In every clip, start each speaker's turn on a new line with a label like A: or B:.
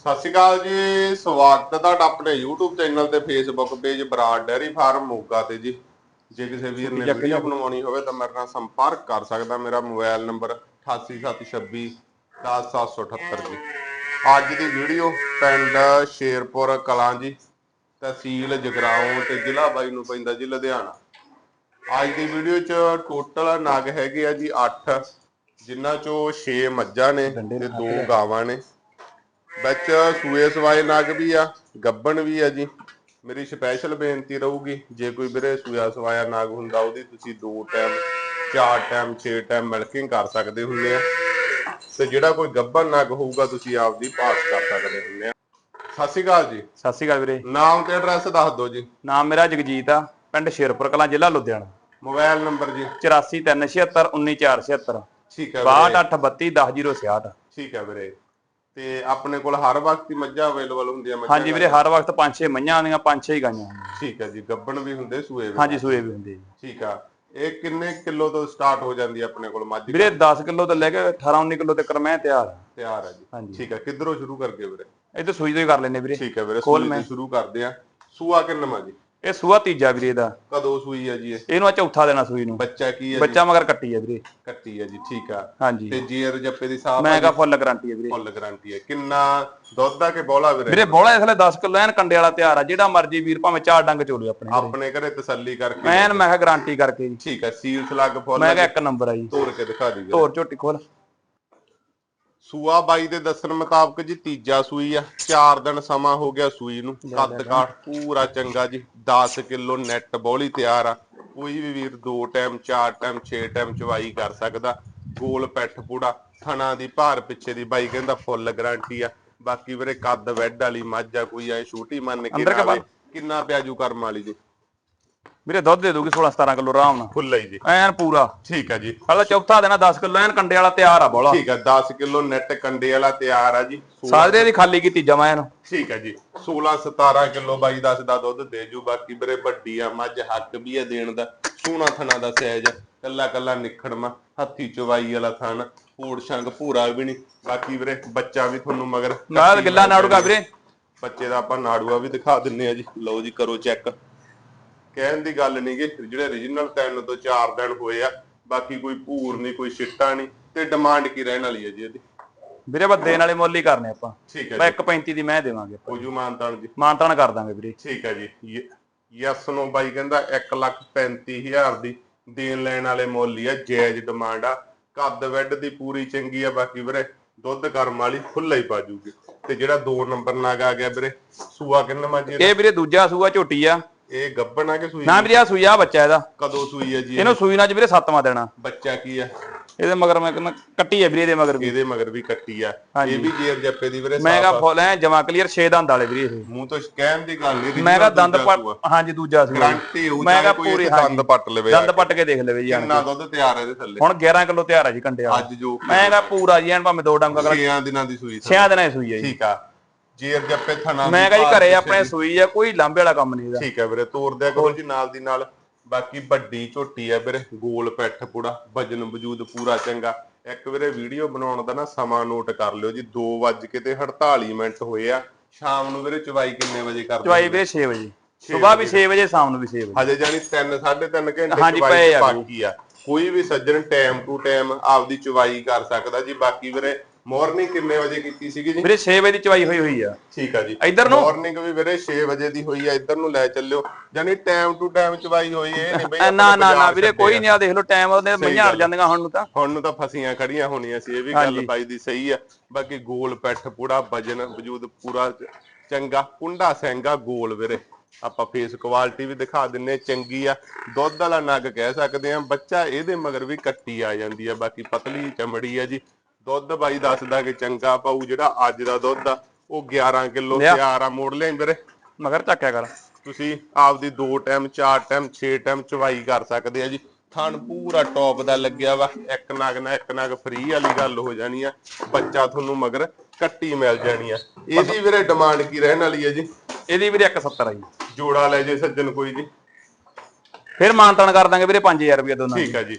A: ਸਤਿ ਸ਼੍ਰੀ ਅਕਾਲ ਜੀ ਸਵਾਗਤ ਹੈ ਤੁਹਾਡਾ ਆਪਣੇ YouTube ਚੈਨਲ ਤੇ Facebook page Brar dairy farm Moga ਤੇ ਜੀ। ਜੇ ਕਿਸੇ ਵੀਰ ਨੇ ਵੀਡੀਓ ਬਣਵਾਉਣੀ ਹੋਵੇ ਤਾਂ ਮੇਰੇ ਨਾਲ ਸੰਪਰਕ ਕਰ ਸਕਦਾ ਮੇਰਾ ਮੋਬਾਈਲ ਨੰਬਰ 8876 10778 ਜੀ। ਅੱਜ ਦੀ ਵੀਡੀਓ ਪਿੰਡ ਸ਼ੇਰਪੁਰ ਕਲਾਂ ਜੀ ਤਹਿਸੀਲ ਜਗਰਾਉਂ ਤੇ ਜ਼ਿਲ੍ਹਾ ਬਾਈ ਨੂੰ ਪੈਂਦਾ ਜੀ ਲੁਧਿਆਣਾ। ਅੱਜ ਦੀ ਵੀਡੀਓ 'ਚ ਟੋਟਲ ਨਗ ਹੈਗੇ ਆ ਜੀ 8 ਜਿਨ੍ਹਾਂ ਚੋਂ 6 ਮੱਝਾਂ ਨੇ ਤੇ 2 ਗਾਵਾਂ ਨੇ। ਵਿੱਚ ਸੂਏ ਸਵਾਏ ਨਗ ਵੀ ਆ ਗੱਬਣ ਵੀ ਆ ਜੀ। ਮੇਰੀ ਸਪੈਸ਼ਲ ਬੇਨਤੀ ਰਹੂਗੀ ਜੇ ਕੋਈ ਵੀਰੇ ਸੂਆ ਸਵਾਇਆ ਨਗ ਹੁੰਦਾ ਉਹਦੀ ਤੁਸੀਂ ਦੋ ਟਾਈਮ ਚਾਰ ਟਾਈਮ 6 ਟਾਈਮ ਮਿਲਕਿੰਗ ਕਰ ਸਕਦੇ ਹੁੰਦੇ ਆ। ਤੇ ਜਿਹੜਾ ਕੋਈ ਗੱਬਣ ਨਗ ਹੋਊਗਾ ਤੁਸੀਂ ਆਪਦੀ ਪਾਸ ਕਰ ਸਕਦੇ ਹੁੰਦੇ ਆ। ਸਤਿ ਸ਼੍ਰੀ ਅਕਾਲ ਜੀ।
B: ਸਤਿ ਸ਼੍ਰੀ ਅਕਾਲ ਵੀਰੇ।
A: ਨਾਮ ਤੇ ਐਡਰੈਸ ਦੱਸ ਦਿਓ ਜੀ।
B: ਨਾਮ ਮੇਰਾ ਜਗਜੀਤ ਆ ਪਿੰਡ ਸ਼ੇਰਪੁਰ ਕਲਾਂ ਜ਼ਿਲ੍ਹਾ ਲੁਧਿਆਣਾ।
A: ਮੋਬਾਈਲ ਨੰਬਰ ਜੀ।
B: 8437719476
A: ਠੀਕ ਹੈ ਵੀਰੇ।
B: 6283210066
A: ਠੀਕ ਹੈ ਵੀਰੇ। ਤੇ ਆਪਣੇ ਕੋਲ ਹਰ ਵਕਤ ਹੀ ਮੱਝਾਂ ਅਵੇਲੇਬਲ ਹੁੰਦੀਆਂ ਮੱਝਾਂ
B: ਹਾਂਜੀ ਵੀਰੇ ਹਰ ਵਕਤ ਪੰਜ ਛੇ ਮਈਆਂ ਆਉਂਦੀਆਂ ਪੰਜ ਛੇ ਹੀ ਗਾਈਆਂ
A: ਠੀਕ ਹੈ ਜੀ ਗੱਬਣ ਵੀ ਹੁੰਦੇ ਸੂਏ ਵੀ
B: ਹਾਂਜੀ ਸੂਏ ਵੀ ਹੁੰਦੇ ਜੀ।
A: ਠੀਕ ਆ ਇਹ ਕਿੰਨੇ ਕਿਲੋ ਤੋਂ ਸਟਾਰਟ ਹੋ ਜਾਂਦੀ ਹੈ ਆਪਣੇ ਕੋਲ ਮੱਝ?
B: ਵੀਰੇ 10 ਕਿਲੋ ਤੋਂ ਲੈ ਕੇ 18 19 ਕਿਲੋ ਤੱਕ ਮੈਂ ਤਿਆਰ ਆ।
A: ਤਿਆਰ ਹੈ ਜੀ।
B: ਹਾਂਜੀ।
A: ਠੀਕ ਹੈ ਕਿੱਧਰੋਂ ਸ਼ੁਰੂ ਕਰਕੇ ਵੀਰੇ?
B: ਇਹ ਤਾਂ ਸੂਈ ਤੋਂ ਹੀ ਕਰ ਲੈਨੇ ਵੀਰੇ।
A: ਠੀਕ ਹੈ ਵੀਰੇ
B: ਖੋਲ
A: ਸੂਈ
B: ਮੈਂ।
A: ਤੋਂ ਸ਼ੁਰੂ ਕਰਦੇ ਆ। ਸੂਆ ਕਿੰਨਵਾਂ ਜੀ?
B: ਇਹ ਸੂਆ ਤੀਜਾ ਵੀਰੇ ਦਾ
A: ਕਦੋਂ ਸੂਈ ਹੈ ਜੀ ਇਹ?
B: ਇਹਨੂੰ ਆ ਚੌਥਾ ਦੇਣਾ ਸੂਈ ਨੂੰ।
A: ਬੱਚਾ ਕੀ ਹੈ ਜੀ?
B: ਬੱਚਾ ਮਗਰ ਕੱਟੀ ਆ ਵੀਰੇ।
A: ਕੱਟੀ ਹੈ ਜੀ ਠੀਕ ਆ।
B: ਹਾਂਜੀ।
A: ਤੇ ਜੀਰ ਜੱਪੇ ਦੀ ਸਾਫ਼
B: ਮੈਂ ਕਹਾ ਫੁੱਲ ਗਾਰੰਟੀ ਆ ਵੀਰੇ।
A: ਫੁੱਲ ਗਾਰੰਟੀ ਹੈ ਕਿੰਨਾ ਦੁੱਧ ਦਾ ਕਿ ਬੋਲਾ ਵੀਰੇ?
B: ਵੀਰੇ ਬੋਲਾ ਇਸ ਵੇਲੇ 10 ਕਿਲੋ ਐਨ ਕੰਡੇ ਵਾਲਾ ਤਿਆਰ ਆ। ਜਿਹੜਾ ਮਰਜ਼ੀ ਵੀਰ ਭਾਵੇਂ ਚਾਰ ਡੰਗ ਚੋਲੇ ਆਪਣੇ।
A: ਆਪਣੇ ਘਰੇ ਤਸੱਲੀ ਕਰਕੇ
B: ਐਨ ਮੈਂ ਕਿਹਾ ਗਾਰੰਟੀ ਕਰਕੇ ਜੀ।
A: ਠੀਕ ਹੈ ਸੀਲ ਸਲੱਗ ਫੁੱਲ
B: ਮੈਂ ਕਿਹਾ ਇੱਕ ਨੰਬਰ ਆ ਜੀ।
A: ਤੋੜ ਕੇ ਦਿਖਾ ਦੀ ਵੀਰੇ
B: ਧੋਰ ਝੋਟੀ ਖੋਲ।
A: ਸੂਆ ਬਾਈ ਦੇ ਦੱਸਣ ਮੁਤਾਬਕ ਜੀ ਤੀਜਾ ਸੂਈ ਆ 4 ਦਿਨ ਸਮਾਂ ਹੋ ਗਿਆ ਸੂਈ ਨੂੰ ਕੱਦ ਕਾਠ ਪੂਰਾ ਚੰਗਾ ਜੀ 10 ਕਿਲੋ ਨੈਟ ਬੋਲੀ ਤਿਆਰ ਆ। ਕੋਈ ਵੀ ਵੀਰ ਦੋ ਟਾਈਮ ਚਾਰ ਟਾਈਮ 6 ਟਾਈਮ ਚਵਾਈ ਕਰ ਸਕਦਾ। ਗੋਲ ਪੈਠ ਪੂੜਾ ਥਣਾ ਦੀ ਭਾਰ ਪਿੱਛੇ ਦੀ ਬਾਈ ਕਹਿੰਦਾ ਫੁੱਲ ਗਾਰੰਟੀ ਆ। ਬਾਕੀ ਵੀਰੇ ਕੱਦ ਵੈਡ ਵਾਲੀ ਮੱਝ ਆ ਕੋਈ ਐ ਛੋਟੀ ਮੰਨ ਕੇ। ਕਿੰਨਾ ਪਿਆਜੂ ਕਰਮ ਵਾਲੀ ਜੀ।
B: ਵੀਰੇ ਦੁੱਧ ਦੇ ਦੂਗੀ 16 17 ਕਿਲੋ ਆਰਾਮ ਨਾਲ।
A: ਫੁੱਲ ਹੀ ਜੀ।
B: ਐਨ ਪੂਰਾ।
A: ਠੀਕ ਆ ਜੀ।
B: ਹਲਾ ਚੌਥਾ ਦੇਣਾ 10 ਕਿਲੋ ਐਨ ਕੰਡੇ ਵਾਲਾ ਤਿਆਰ ਆ ਬੋਲਾ।
A: ਠੀਕ ਆ 10 ਕਿਲੋ ਨੈਟ ਕੰਡੇ ਵਾਲਾ ਤਿਆਰ ਆ ਜੀ।
B: ਸਾਜਰੇ ਦੀ ਖਾਲੀ ਕੀਤੀ ਜਮਾ ਇਹਨੂੰ।
A: ਠੀਕ ਹੈ ਜੀ। 16 17 ਕਿਲੋ ਬਾਈ ਦੱਸ ਦਾ ਦੁੱਧ ਦੇ ਜੂ। ਬਾਕੀ ਵੀਰੇ ਵੱਡੀ ਆ ਮੱਝ ਹੱਕ ਵੀ ਆ ਦੇਣ ਦਾ। ਸੋਹਣਾ ਥਣਾ ਦਾ ਸਾਈਜ਼ ਕੱਲਾ ਕੱਲਾ ਨਿਖੜਮਾ ਹੱਥੀ ਚਵਾਈ ਵਾਲਾ ਥਣ। ਪੂੜ ਸ਼ੰਗ ਭੂਰਾ ਵੀ ਨਹੀਂ। ਬਾਕੀ ਵੀਰੇ ਬੱਚਾ ਵੀ ਤੁਹਾਨੂੰ ਮਗਰ
B: ਨਾਲ ਗਿੱਲਾ ਨਾੜੂਗਾ ਵੀਰੇ।
A: ਬੱਚੇ ਦਾ ਆਪਾਂ ਨਾੜੂਆ ਵੀ ਦਿਖਾ ਦਿੰਨੇ ਆ ਜੀ। ਲਓ ਜੀ ਕਰੋ ਚੈੱਕ। ਕਹਿਣ ਦੀ ਗੱਲ ਨਹੀਂ ਕਿ ਜਿਹੜੇ origignal ਤਿੰਨ ਤੋਂ 4 ਦਿਨ ਹੋਏ ਆ ਬਾਕੀ ਕੋਈ ਭੂਰ ਨਹੀਂ ਕੋਈ ਛਿੱਟਾ ਨਹੀਂ ਤੇ ਡਿਮਾਂਡ ਕੀ ਰਹਿਣ ਵਾਲੀ ਹੈ ਜੀ ਇਹਦੀ?
B: ਵੀਰੇ ਬਸ ਦੇਣ ਵਾਲੇ ਮੁੱਲ ਹੀ ਕਰਨੇ ਆਪਾਂ।
A: ਠੀਕ ਹੈ
B: ਮੈਂ
A: ਜੀ।
B: 1.35 ਦੀ ਮੈਂ ਦੇਵਾਂਗੇ ਆਪਾਂ।
A: ਹੋਜੂ ਮਾਨਤਾਨ ਜੀ।
B: ਮਾਨਤਾਨ ਕਰ ਦਾਂਗੇ ਵੀਰੇ।
A: ਠੀਕ ਹੈ ਜੀ। ਯੈਸ ਨੂੰ ਬਾਈ ਕਹਿੰਦਾ 135000 ਦੀ ਦੇਣ ਲੈਣ ਵਾਲੇ ਮੁੱਲ ਹੀ ਆ ਜਾਇਜ਼ ਡਿਮਾਂਡ ਆ। ਕੱਦ ਵੈਡ ਦੀ ਪੂਰੀ ਚੰਗੀ ਆ ਬਾਕੀ ਵੀਰੇ ਦੁੱਧ ਕਰਮ ਵਾਲੀ ਖੁੱਲਾ ਹੀ ਪਾ ਜੂਗੀ ਤੇ ਜਿਹੜਾ 2 ਨੰਬਰ ਨਾਗ ਆ ਗਿਆ ਵੀਰੇ ਸੂਆ ਕਿੰਨਾ ਮਾਜੀ
B: ਇਹ ਵੀਰੇ ਦੂਜਾ ਸੂਆ ਝੋਟੀ ਆ।
A: ਇਹ ਗੱਬਣ ਆ ਕਿ ਸੂਈ
B: ਨਾ ਵੀਰੇ ਆ ਸੂਈ ਆ ਬੱਚਾ ਇਹਦਾ।
A: ਕਦੋਂ ਸੂਈ ਹੈ ਜੀ ਇਹ?
B: ਇਹਨੂੰ ਸੂਈ ਨਾਲ ਵੀਰੇ ਸੱਤਵਾਂ ਦੇਣਾ।
A: ਬੱਚਾ ਕੀ ਆ?
B: ਇਹਦੇ ਮਗਰ ਮੈਂ ਕਹਿੰਦਾ ਕੱਟੀ ਆ ਵੀਰੇ ਇਹਦੇ ਮਗਰ ਵੀ।
A: ਇਹਦੇ ਮਗਰ ਵੀ ਕੱਟੀ ਆ। ਇਹ ਵੀ ਜੇਰ ਜੱਪੇ ਦੀ ਵੀਰੇ
B: ਮੈਂ ਕਹਾ। ਫੁੱਲ ਐ ਜਮਾ ਕਲੀਅਰ 6 ਦੰਦ ਵਾਲੇ ਵੀਰੇ ਇਹ।
A: ਮੂੰਹ ਤੋਂ ਕਹਿਣ ਦੀ ਗੱਲ ਨਹੀਂ
B: ਮੈਂ ਕਹਾ ਦੰਦ ਪੱਟ ਹਾਂਜੀ ਦੂਜਾ ਸੂਆ।
A: ਗਰੰਟੀ ਹੋਊ
B: ਮੈਂ ਕਿਹਾ ਪੂਰੀ
A: ਦੰਦ ਪੱਟ ਲਵੇ
B: ਦੰਦ ਪੱਟ ਕੇ ਦੇਖ ਲਵੇ ਜੀ।
A: ਕਿੰਨਾ ਦੁੱਧ ਤਿਆਰ ਹੈ ਇਹਦੇ ਥੱਲੇ?
B: ਹੁਣ 11 ਕਿਲੋ ਤਿਆਰ ਆ ਜੀ ਕੰਡੇ ਵਾਲਾ
A: ਅੱਜ ਜੋ
B: ਮੈਂ ਕਹਾ ਪੂਰਾ ਜੀ ਐਨ ਭਾਵੇਂ ਦੋ ਡੰਗ ਅਗਲਾ
A: 6 ਦਿਨਾਂ ਦੀ ਸੂਈ ਸੀ।
B: 6 ਦਿਨਾਂ ਦੀ ਸੂਈ ਆ ਜੀ।
A: ਠੀਕ ਆ। ਜੇਰ ਜੱਪੇ ਥਣਾ
B: ਮੈਂ
A: ਦੀ
B: ਕਹਾ ਜੀ ਘਰੇ ਆਪਣੇ
A: ਦੀ।
B: ਸੂਈ ਆ ਕੋਈ ਲਾਂਬੇ ਵਾਲਾ ਕੰਮ ਨਹੀਂ ਇਹਦਾ।
A: ਠੀਕ ਹੈ ਵੀਰੇ ਤੋਰ ਦਿਆ ਕਰੋ ਜੀ ਨਾਲ ਦੀ ਨਾਲ। ਬਾਕੀ ਵੱਡੀ ਝੋਟੀ ਹੈ ਵੀਰੇ ਗੋਲ ਪੈਠ ਪੂੜਾ ਵਜਨ ਵਜੂਦ ਪੂਰਾ ਚੰਗਾ। ਇੱਕ ਵੀਰੇ ਵੀਡੀਓ ਬਣਾਉਣ ਦਾ ਨਾ ਸਮਾਂ ਨੋਟ ਕਰ ਲਿਓ ਜੀ 2 ਵੱਜ ਕੇ ਤੇ 48 ਮਿੰਟ ਹੋਏ ਆ। ਸ਼ਾਮ ਨੂੰ ਵੀਰੇ ਚਵਾਈ ਕਿੰਨੇ ਵਜੇ ਕਰਦੇ
B: ਚਵਾਈ ਵੀਰੇ 6 ਵਜੇ। ਸਵੇਰ ਵੀ 6 ਵਜੇ ਸ਼ਾਮ ਨੂੰ ਵੀ 6 ਵਜੇ।
A: ਹਜੇ ਜਾਨੀ 3 3.5 ਘੰਟੇ ਚਵਾਈ ਬਾਕੀ ਆ। ਕੋਈ ਵੀ ਸੱਜਣ ਟਾਈਮ ਟੂ ਟਾਈਮ ਆਪਦੀ ਚਵਾਈ ਕਰ ਸਕਦਾ ਜੀ। ਬਾਕੀ ਵੀਰੇ ਮਾਰਨਿੰਗ ਕਿੰਨੇ ਵਜੇ ਕੀਤੀ ਸੀਗੀ ਜੀ?
B: ਵੀਰੇ 6 ਵਜੇ ਦੀ ਚਵਾਈ ਹੋਈ ਹੋਈ ਆ।
A: ਠੀਕ ਆ ਜੀ।
B: ਇੱਧਰ ਨੂੰ?
A: ਮਾਰਨਿੰਗ ਵੀ ਵੀਰੇ 6 ਵਜੇ ਦੀ ਹੋਈ ਆ ਇੱਧਰ ਨੂੰ ਲੈ ਚੱਲਿਓ। ਯਾਨੀ ਟਾਈਮ ਟੂ ਟਾਈਮ ਚਵਾਈ ਹੋਈ ਇਹ ਨਹੀਂ ਬਈ
B: ਨਾ ਨਾ ਨਾ ਵੀਰੇ ਕੋਈ। ਨਹੀਂ ਆ ਦੇਖ ਲਓ ਟਾਈਮ ਉਹਦੇ ਮਈਆਂ ਹਟ ਜਾਂਦੀਆਂ ਹੁਣ ਨੂੰ ਤਾਂ।
A: ਹੁਣ ਨੂੰ ਤਾਂ ਫਸੀਆਂ ਖੜੀਆਂ ਹੋਣੀਆਂ ਸੀ ਇਹ ਵੀ ਗੱਲ। ਬਾਈ ਦੀ ਸਹੀ ਆ। ਬਾਕੀ ਗੋਲ ਪੈਠ ਪੂੜਾ ਵਜਨ ਵਜੂਦ ਪੂਰਾ ਚੰਗਾ। ਕੁੰਡਾ ਸੈਂਗਾ ਗੋਲ ਵੀਰੇ। ਆਪਾਂ ਫੇਸ ਕੁਆਲਿਟੀ ਵੀ ਦਿਖਾ ਦਿੰਨੇ ਚੰਗੀ ਆ। ਦੁੱਧ ਵਾਲਾ ਨਗ ਕਹਿ ਸਕਦੇ ਆ ਬੱਚਾ ਇਹਦੇ ਮਗਰ ਵੀ ਕੱਟੀ ਆ ਜਾਂਦੀ ਆ ਬਾਕੀ ਪਤਲੀ ਚਮੜੀ ਆ ਜੀ। ਦੁੱਧ ਬਾਈ ਦੱਸਦਾ ਕਿ ਚੰਗਾ ਪਾਉ ਜਿਹੜਾ ਅੱਜ ਦਾ ਦੁੱਧ ਆ ਉਹ 11 ਕਿਲੋ
B: ਲਿਆ।
A: ਤਿਆਰ ਆ ਮੋੜ ਲਿਆ ਵੀਰੇ
B: ਮਗਰ ਝੱਕਿਆ ਕਰ
A: ਤੁਸੀਂ ਆਪਦੀ ਦੋ ਟਾਈਮ ਚਾਰ ਟਾਈਮ 6 ਟਾਈਮ ਚਵਾਈ ਕਰ ਸਕਦੇ ਆ ਜੀ। ਥਣ ਪੂਰਾ ਟੌਪ ਦਾ ਲੱਗਿਆ ਵਾ ਇੱਕ ਨਗ ਨਾਲ ਇੱਕ ਨਗ ਫ੍ਰੀ ਵਾਲੀ ਗੱਲ ਹੋ ਜਾਣੀ ਆ। ਬੱਚਾ ਤੁਹਾਨੂੰ ਮਗਰ ਕੱਟੀ ਮਿਲ ਜਾਣੀ ਆ। ਇਹਦੀ ਵੀਰੇ ਡਿਮਾਂਡ ਕੀ ਰਹਿਣ ਵਾਲੀ ਹੈ ਜੀ?
B: ਇਹਦੀ ਵੀਰੇ 170 ਆ ਜੀ।
A: ਜੋੜਾ ਲੈ ਜੇ ਸੱਜਣ ਕੋਈ ਜੀ।
B: ਫਿਰ ਮਾਨਤਾਨ ਕਰ ਦਾਂਗੇ ਵੀਰੇ 5000 ਰੁਪਏ ਦੋਨਾਂ ਦੀ।
A: ਠੀਕ ਆ ਜੀ।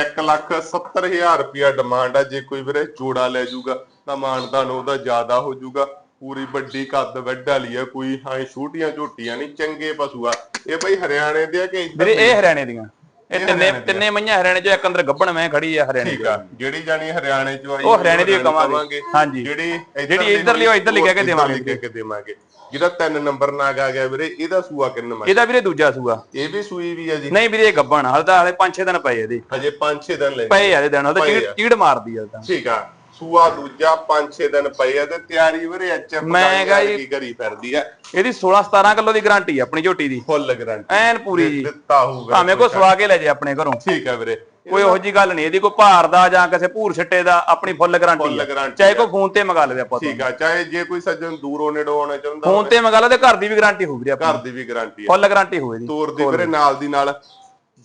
A: 1 ਲੱਖ 70000 ਰੁਪਿਆ ਡਿਮਾਂਡ ਆ। ਜੇ ਕੋਈ ਵੀਰੇ ਜੋੜਾ ਲੈ ਜਾਊਗਾ ਤਾਂ ਮਾਨਦਾਨ ਉਹਦਾ ਜ਼ਿਆਦਾ ਹੋ ਜਾਊਗਾ। ਪੂਰੀ ਵੱਡੀ ਕੱਦ ਵੱਡ ਵਾਲੀ ਆ ਕੋਈ ਹਾਂ ਛੋਟੀਆਂ ਝੋਟੀਆਂ ਨਹੀਂ ਚੰਗੇ ਪਸ਼ੂ ਆ। ਇਹ ਬਈ ਹਰਿਆਣੇ ਦੇ ਆ ਕਿ ਇੱਧਰ
B: ਵੀਰੇ ਇਹ ਹਰਿਆਣੇ ਦੀਆਂ। ਇਹ ਤਿੰਨੇ। ਤਿੰਨੇ ਮਈਆਂ ਹਰਿਆਣੇ ਚੋਂ ਇੱਕ ਅੰਦਰ ਗੱਬਣ ਮੈਂ ਖੜੀ ਆ ਹਰਿਆਣੇ
A: ਠੀਕ ਆ। ਜਿਹੜੀ ਜਾਨੀ ਹਰਿਆਣੇ ਚ ਆਈ
B: ਉਹ ਹਰਿਆਣੇ ਦੀ ਕਵਾਂਗੇ। ਹਾਂਜੀ।
A: ਜਿਹੜੀ
B: ਜਿਹੜੀ ਇੱਧਰਲੀ ਉਹ ਇੱਧਰਲੀ ਕਹਿ ਕੇ ਦੇਵਾਂਗੇ।
A: ਕਹਿ ਕੇ ਦੇਵਾਂਗੇ। ਜਿਹੜਾ ਤਿੰਨ ਨੰਬਰ ਨਾਗ ਆ ਗਿਆ ਵੀਰੇ ਇਹਦਾ ਸੂਆ ਕਿੰਨਾ ਮੈਂ
B: ਇਹਦਾ ਵੀਰੇ ਦੂਜਾ ਸੂਆ।
A: ਇਹ ਵੀ ਸੂਈ ਵੀ ਆ ਜੀ।
B: ਨਹੀਂ ਵੀਰੇ ਇਹ ਗੱਬਣ ਹਾਲ ਤਾਂ ਹਾਲੇ 5-6 ਦਿਨ ਪਏ ਇਹਦੇ।
A: ਹਜੇ 5-6 ਦਿਨ ਲੈ
B: ਪਏ ਆ ਇਹਦੇ ਦਿਨ ਉਹ ਤਾਂ ਚੀੜ ਮਾਰਦੀ ਆ ਤਾਂ।
A: ਠੀਕ ਆ। ਸੂਆ ਦੂਜਾ 5-6 ਦਿਨ ਪਏ ਆ ਤੇ ਤਿਆਰੀ ਵੀਰੇ ਐਚਐਫ
B: ਮੈਂ ਕਿਹਾ ਜੀ-
A: ਕੀ ਕਰੀ ਫਿਰਦੀ ਆ।
B: ਇਹਦੀ 16-17 ਕਿਲੋ ਦੀ ਗਾਰੰਟੀ ਆ ਆਪਣੀ ਝੋਟੀ ਦੀ।
A: Full guarantee.
B: ਐਨ ਪੂਰੀ ਜੀ।
A: ਦਿੱਤਾ ਹੋਊਗਾ।
B: ਭਾਵੇਂ ਕੋ ਸਵਾ ਕੇ ਲੈ ਜੇ ਆਪਣੇ ਘਰੋਂ।
A: ਠੀਕ ਆ ਵੀਰੇ।
B: ਕੋਈ ਉਹੋ ਜੀ ਗੱਲ ਨਹੀਂ ਇਹਦੀ ਕੋਈ ਭਾਰ ਦਾ ਜਾਂ ਕਿਸੇ ਭੂਰ ਛੱਟੇ ਦਾ ਆਪਣੀ ਫੁੱਲ ਗਾਰੰਟੀ ਆ।
A: guarantee
B: ਚਾਹੇ ਕੋਈ ਫੋਨ ਤੇ ਮੰਗਾ ਲਵੇ ਆਪਾਂ ਤੋਂ।
A: ਠੀਕ ਆ ਚਾਹੇ ਜੇ ਕੋਈ ਸੱਜਣ ਦੂਰੋਂ ਨੇੜੋਂ ਆਉਣਾ ਚਾਹੁੰਦਾ
B: ਫੋਨ ਤੇ ਮੰਗਾ ਲਓ ਤੇ ਘਰ ਦੀ ਵੀ ਗਾਰੰਟੀ ਹੋਊ ਵੀਰੇ
A: ਘਰ
B: ਆਪਣੀ
A: ਦੀ ਵੀ ਗਾਰੰਟੀ ਆ।
B: ਫੁੱਲ ਗਾਰੰਟੀ ਹੋਵੇ ਜੀ
A: ਤੋਰ ਦੀ ਵੀਰੇ ਨਾਲ ਦੀ ਨਾਲ।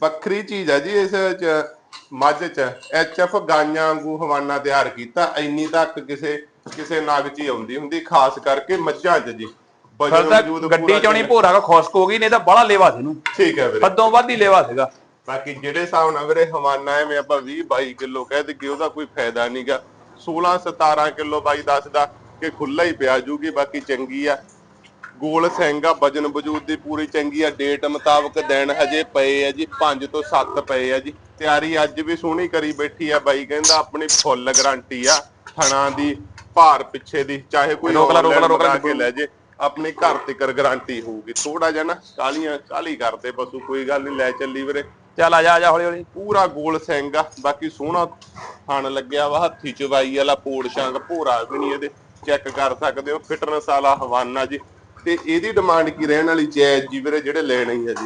A: ਵੱਖਰੀ ਚੀਜ਼ ਆ ਜੀ ਇਸ ਚ ਮੱਝ ਚ ਐਚਐਫ ਗਾਈਆਂ ਵਾਂਗੂ ਹਵਾਨਾ ਤਿਆਰ ਕੀਤਾ ਇੰਨੀ ਤੱਕ ਕਿਸੇ ਕਿਸੇ ਨਾਗ ਚ ਹੀ ਆਉਂਦੀ ਹੁੰਦੀ ਖਾਸ ਕਰਕੇ ਮੱਝਾਂ ਚ ਜੀ।
B: ਫਿਰ
A: ਵਜਨ
B: ਤਾਂ ਗੱਡੀ
A: ਪੂਰਾ
B: ਚੌਣੀ ਭੋਰਾ ਕਾ ਖੁਸ਼ਕ ਹੋ ਗਈ ਨਹੀਂ ਤਾਂ ਬੜਾ ਲੇਵਾ ਸੀ ਇਹਨੂੰ।
A: ਠੀਕ ਹੈ ਵੀਰੇ।
B: ਹੱਦੋਂ ਵੱਧ ਹੀ ਲੇਵਾ ਸੀਗਾ।
A: ਬਾਕੀ ਜਿਹੜੇ ਹਿਸਾਬ ਨਾਲ ਵੀਰੇ ਹਵਾਨਾ ਐਵੇਂ ਆਪਾਂ 20 22 ਕਿਲੋ ਕਹਿ ਦਈਏ ਉਹਦਾ ਕੋਈ ਫਾਇਦਾ ਨਹੀਂਗਾ 16 17 ਕਿਲੋ ਬਾਈ ਦੱਸਦਾ ਕਿ ਖੁੱਲਾ ਹੀ ਪਿਆ ਜੂਗੀ ਬਾਕੀ ਚੰਗੀ ਆ। ਗੋਲ ਸਿੰਘਾ ਵਜਨ ਵਜੂਦ ਦੀ ਪੂਰੀ ਚੰਗੀ ਆ ਡੇਟ ਮੁਤਾਬਕ ਦਿਨ ਹਜੇ ਪਏ ਆ ਜੀ 5 ਤੋਂ 7 ਪਏ ਆ ਜੀ। ਤਿਆਰੀ ਅੱਜ ਵੀ ਸੋਹਣੀ ਕਰੀ ਬੈਠੀ ਆ ਬਾਈ ਕਹਿੰਦਾ ਆਪਣੀ ਫੁੱਲ ਗਾਰੰਟੀ ਆ ਥਣਾ ਦੀ ਭਾਰ ਪਿੱਛੇ ਦੀ ਚਾਹੇ ਕੋਈ
B: ਰੋਕ ਲਾ, ਰੋਕ ਲਾ, ਰੋਕ ਲਾ,
A: ਕੇ ਲੈ। ਜੇ ਆਪਣੀ ਘਰ ਤੱਕਰ ਗਾਰੰਟੀ ਹੋਊਗੀ। ਥੋੜਾ ਜਿਹਾ ਨਾ ਕਾਲੀਆਂ ਕਾਲੀ ਕਰਦੇ ਪਸ਼ੂ ਕੋਈ ਗੱਲ ਨਹੀਂ ਲੈ ਚੱਲੀ ਵੀਰੇ।
B: ਚੱਲ ਆ ਜਾ ਆ ਜਾ ਹੌਲੀ ਹੌਲੀ।
A: ਪੂਰਾ ਗੋਲ ਸਿੰਘ ਆ ਬਾਕੀ ਸੋਹਣਾ ਥਣ ਲੱਗਿਆ ਵਾ ਹੱਥੀ ਚਵਾਈ ਵਾਲਾ ਪੋੜ ਸ਼ਾਂਗ ਭੋਰਾ ਵੀ ਨਹੀਂ ਇਹਦੇ। ਚੈੱਕ ਕਰ ਸਕਦੇ ਹੋ ਫਿਟਨੈਸ ਵਾਲਾ ਹਵਾਨਾ ਜੀ। ਤੇ ਇਹਦੀ ਡਿਮਾਂਡ ਕੀ ਰਹਿਣ ਵਾਲੀ ਜਾਇਜ਼ ਜੀ ਵੀਰੇ ਜਿਹੜੇ ਲੈਣੇ ਹੀ ਆ ਜੀ।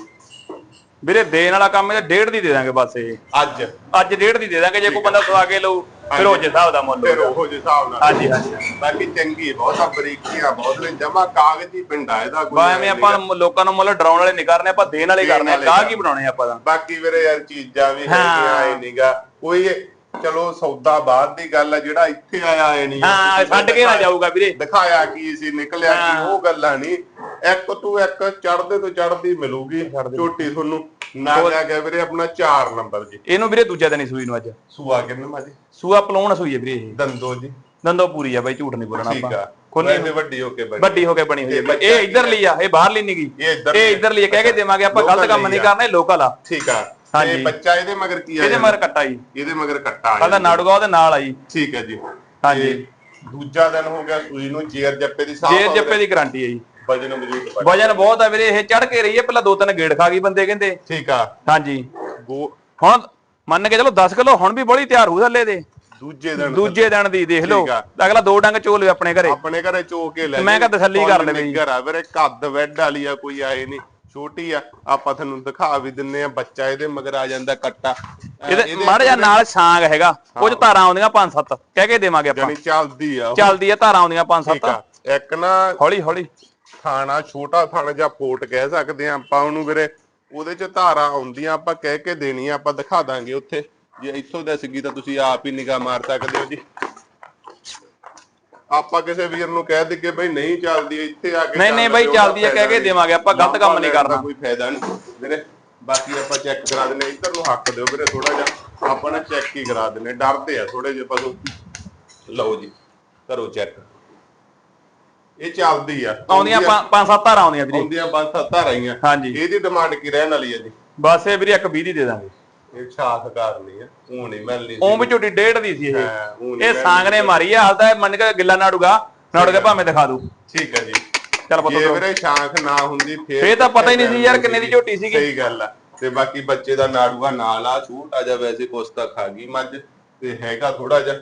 B: ਵੀਰੇ ਦੇਣ ਵਾਲਾ ਕੰਮ ਇਹ ਡੇਢ ਦੀ ਦੇ ਦਾਂਗੇ ਬਸ ਇਹ।
A: ਅੱਜ।
B: ਅੱਜ ਡੇਢ ਦੀ ਦੇ ਦਾਂਗੇ ਜੇ ਕੋਈ ਬੰਦਾ ਸਵਾ ਕੇ ਲਊ ਫਿਰ ਉਹ ਜੇ ਹਿਸਾਬ ਦਾ ਮੁੱਲ
A: ਫਿਰ। ਉਹ ਜਿਹੇ ਹਿਸਾਬ ਨਾਲ।
B: ਹਾਂਜੀ ਹਾਂਜੀ।
A: ਬਾਕੀ ਚੰਗੀ ਹੈ, ਬਹੁਤ ਆ ਬਰੀਕੀ ਆ ਬਹੁਤ ਨੇ ਜਮਾ ਕਾਗਜ਼ੀ ਪਿੰਡਾ ਇਹਦਾ ਕੋਈ
B: ਐਵੇਂ ਆਪਾਂ ਲੋਕਾਂ ਨੂੰ ਮੁੱਲ ਡਰਾਉਣ ਵਾਲੇ ਨਹੀਂ ਕਰਨੇ ਆਪਾਂ ਦੇਣ ਵਾਲੇ ਕਰਨੇ ਗਾਹ ਕੀ। ਬਣਾਉਣੇ ਆਪਾਂ ਤਾਂ।
A: ਬਾਕੀ ਵੀਰੇ ਯਾਰ ਚੀਜ਼ਾਂ ਵੀ। ਹੈਗੀਆਂ ਐ ਨਹੀਂਗਾ ਕੋਈ ਚਲੋ ਸੌਦਾ ਬਾਅਦ ਦੀ ਗੱਲ ਆ ਜਿਹੜਾ ਇੱਥੇ ਆਇਆ ਐ ਨਹੀਂ
B: ਹਾਂ ਛੱਡ ਕੇ ਨਾ ਜਾਊਗਾ ਵੀਰੇ।
A: ਦਿਖਾਇਆ ਕੀ ਸੀ ਨਿਕਲਿਆ ਕੀ। ਉਹ ਗੱਲਾਂ ਨਹੀਂ। ਇੱਕ ਤੋਂ ਇੱਕ ਚੜਦੇ ਤੋਂ ਚੜਦੀ ਮਿਲੂਗੀ ਝੋਟੀ ਤੁਹਾਨੂੰ ਨਾ ਲਿਆ ਗਿਆ ਵੀਰੇ ਆਪਣਾ 4 ਨੰਬਰ ਜੀ।
B: ਇਹਨੂੰ ਵੀਰੇ ਦੂਜਾ ਦਿਨ ਹੀ ਸੂਈ ਨੂੰ ਅੱਜ।
A: ਸੂਆ ਕਿੰਨਾ ਮਾਜੀ
B: ਸੂਆ ਪਲਾਉਣ ਸੂਈ ਹੈ ਵੀਰੇ ਇਹ।
A: ਦੰਦੋ ਜੀ।
B: ਦੰਦੋ ਪੂਰੀ ਆ ਬਾਈ ਝੂਠ ਨਹੀਂ ਬੋਲਣਾ
A: ਠੀਕ
B: ਆਪਾਂ।
A: ਆ।
B: ਖੋਲੀ
A: ਵੈਸੇ ਵੱਡੀ ਹੋ ਕੇ ਬਣੀ
B: ਵੱਡੀ ਹੋ ਕੇ ਬਣੀ ਹੋਈ ਹੈ।
A: ਇਹ
B: ਇਧਰ ਲਈ ਆ ਇਹ ਬਾਹਰ ਲਈ ਨਹੀਂ ਗਈ
A: ਇਹ ਇੱਧਰ
B: ਇਹ
A: ਲਈ
B: ਇਧਰ ਲਈ ਕਹਿ ਕੇ ਦੇਵਾਂਗੇ ਆਪਾਂ ਗਲਤ ਕੰਮ ਨਹੀਂ। ਕਰਨਾ ਇਹ ਲੋਕਲ ਆ।
A: ਠੀਕ ਆ।
B: ਹਾਂਜੀ।
A: ਤੇ ਬੱਚਾ ਇਹਦੇ ਮਗਰ ਕੀ ਆ
B: ਇਹਦੇ ਮਗਰ ਕੱਟਾ ਜੀ।
A: ਇਹਦੇ ਮਗਰ ਕੱਟਾ ਆ
B: ਕੱਲ ਦਾ ਨਾੜੂਗਾ ਉਹਦੇ ਨਾਲ ਆਈ
A: ਠੀਕ ਹੈ ਜੀ।
B: ਹਾਂਜੀ।
A: ਤੇ ਦੂਜਾ ਦਿਨ ਹੋ ਗਿਆ ਸੂਈ ਨੂੰ ਜੇਰ ਜੱਪੇ ਦੀ ਸਾਹ
B: ਜੇਰ ਜੱਪੇ ਦੀ ਗਾਰੰਟੀ ਹੈ ਜੀ।
A: ਵਜਨ ਮੌਜੂਦ ਬਣ-
B: ਵਜਨ ਬਹੁਤ ਆ ਵੀਰੇ ਇਹ ਚੜ ਕੇ ਰਹੀ ਹੈ ਪਹਿਲਾਂ ਦੋ ਤਿੰਨ ਗੇੜ ਖਾ ਗਈ ਬੰਦੇ ਕਹਿੰਦੇ।
A: ਠੀਕ ਆ।
B: ਹਾਂਜੀ।
A: ਗੋ
B: ਹੁਣ ਮੰਨ ਕੇ ਚਲੋ 10 ਕਿਲੋ ਹੁਣ ਵੀ ਬੜੀ ਤਿਆਰ ਹੋ ਥੱਲੇ ਦੇ।
A: ਦੂਜੇ ਦਿਨ
B: ਦੂਜੇ ਦਿਨ ਦੀ ਦੇਖ ਲਓ।
A: ਠੀਕ ਆ।
B: ਅਗਲਾ ਦੋ ਡੰਗ ਚੋਲ ਆਪਣੇ ਘਰੇ।
A: ਆਪਣੇ ਘਰੇ ਚੋ ਕੇ ਲੈ
B: ਮੈਂ ਕਿਹਾ। ਤਸੱਲੀ ਕਰ ਲਵੇ ਜੀ।
A: ਆ ਵੀਰੇ ਕੱਦ ਵੈਡ ਵਾਲੀ ਆ ਕੋਈ ਆਏ ਨਹੀਂ। ਛੋਟੀ ਆ ਆਪਾਂ ਤੁਹਾਨੂੰ ਦਿਖਾ ਵੀ ਦਿੰਨੇ ਆ ਬੱਚਾ ਇਹਦੇ ਮਗਰ ਆ ਜਾਂਦਾ ਕੱਟਾ।
B: ਇਹਦੇ ਮਾੜਾ ਜਿਹਾ ਨਾਲ ਛਾਂਗ ਹੈਗਾ ਕੁਝ ਧਾਰਾਂ ਆਉਂਦੀਆਂ ਪੰਜ ਸੱਤ ਕਹਿ ਕੇ ਦੇਵਾਂਗੇ ਆਪਾਂ।
A: ਜਾਣੀ ਚੱਲਦੀ ਆ।
B: ਚੱਲਦੀ ਆ ਧਾਰਾਂ ਆਉਂਦੀਆਂ ਪੰਜ ਸੱਤ।
A: ਇੱਕ ਨਾ
B: ਹੌਲੀ ਹੌਲੀ।
A: ਥਾਣਾ ਛੋਟਾ ਥਾਣਾ ਜਾਂ ਪੋਟ ਕਹਿ ਸਕਦੇ ਆ ਆਪਾਂ ਉਹਨੂੰ ਵੀਰੇ ਉਹਦੇ ਚ ਧਾਰਾਂ ਆਉਂਦੀਆਂ ਆਪਾਂ ਕਹਿ ਕੇ ਦੇਣੀ ਆ ਆਪਾਂ ਦਿਖਾ ਦਾਂਗੇ ਉੱਥੇ। ਜੇ ਇੱਥੋਂ ਦੱਸ ਗਈ ਤਾਂ ਤੁਸੀਂ ਆਪ ਹੀ ਨਿਗਾਹ ਮਾਰ ਸਕਦੇ ਹੋ ਜੀ। ਆਪਾਂ ਕਿਸੇ ਵੀਰ ਨੂੰ ਕਹਿ ਦਿੱਗੇ ਬਈ ਨਹੀਂ ਚੱਲਦੀ ਇੱਥੇ ਆ ਕੇ
B: ਨਹੀਂ, ਨਹੀਂ ਬਈ ਚੱਲਦੀ ਆ, ਕਹਿ ਕੇ। ਦੇਵਾਂਗੇ, ਆਪਾਂ ਗਲਤ ਕੰਮ ਨਹੀਂ ਕਰਨਾ।
A: ਕੋਈ ਫਾਇਦਾ ਨਹੀਂ। ਵੀਰੇ ਬਾਕੀ ਆਪਾਂ ਚੈੱਕ ਕਰਾ ਦਿੰਨੇ ਇੱਧਰ ਨੂੰ ਹੱਕ ਦਿਓ ਵੀਰੇ ਥੋੜਾ ਜਿਹਾ। ਆਪਾਂ ਨਾ ਚੈੱਕ ਹੀ ਕਰਾ ਦਿੰਨੇ ਡਰਦੇ ਆ ਥੋੜੇ ਜਿਹੇ ਪਸ਼ੂ ਲਓ ਜੀ ਕਰੋ ਚੈੱਕ ਇਹ ਚੱਲਦੀ ਆ।
B: ਆਉਂਦੀਆਂ ਪੰਜ- ਸੱਤ ਧਾਰਾਂ ਆਉਂਦੀਆਂ ਵੀਰੇ।
A: ਆਉਂਦੀਆਂ ਪੰਜ ਸੱਤ ਆ। ਰਹੀਆਂ
B: ਹਾਂਜੀ।
A: ਇਹਦੀ ਡਿਮਾਂਡ ਕੀ ਰਹਿਣ ਵਾਲੀ ਹੈ ਜੀ?
B: ਬਸ ਇਹ ਵੀਰੇ ਇੱਕ 20 ਦੀ ਦੇ ਦਾਂਗੇ।
A: ਇਹ ਛਾਖਕਾਰ ਨਹੀਂ ਹੈ ਉਹ ਨਹੀਂ ਮਿਲਣੀ
B: ਉਹ ਵੀ ਝੋਟੀ ਡੇਢ ਦੀ ਸੀ ਇਹ
A: ਹਾਂ, ਊਂ ਨੀ
B: ਇਹ
A: ਮਿਲਣੀ।
B: ਸਾਂਗ ਨੇ ਮਾਰੀ ਆ ਹਾਲ ਤਾਂ ਇਹ ਮੰਨ ਕੇ ਗਿੱਲਾ ਨਾੜੂਗਾ ਨਾੜੂਗਾ ਭਾਵੇਂ ਦਿਖਾ ਦੂ
A: ਠੀਕ ਹੈ ਜੀ
B: ਚੱਲ ਪਤਾ
A: ਜੇ
B: ਕਰੋ।
A: ਵੀਰੇ ਸ਼ਾਂਖ ਨਾ ਹੁੰਦੀ ਫੇਰ
B: ਫੇਰ ਤਾਂ ਪਤਾ ਹੀ ਨਹੀਂ ਸੀ ਯਾਰ ਕਿੰਨੇ ਦੀ ਝੋਟੀ ਸੀਗੀ।
A: ਸਹੀ ਗੱਲ ਆ ਤੇ ਬਾਕੀ ਬੱਚੇ ਦਾ ਨਾੜੂਆ ਨਾਲ ਆ ਛੂਟ ਜਾ ਵੈਸੇ ਕੁਛ ਤਾਂ ਖਾ ਗਈ ਮੱਝ ਤੇ ਹੈਗਾ ਥੋੜਾ ਜਿਹਾ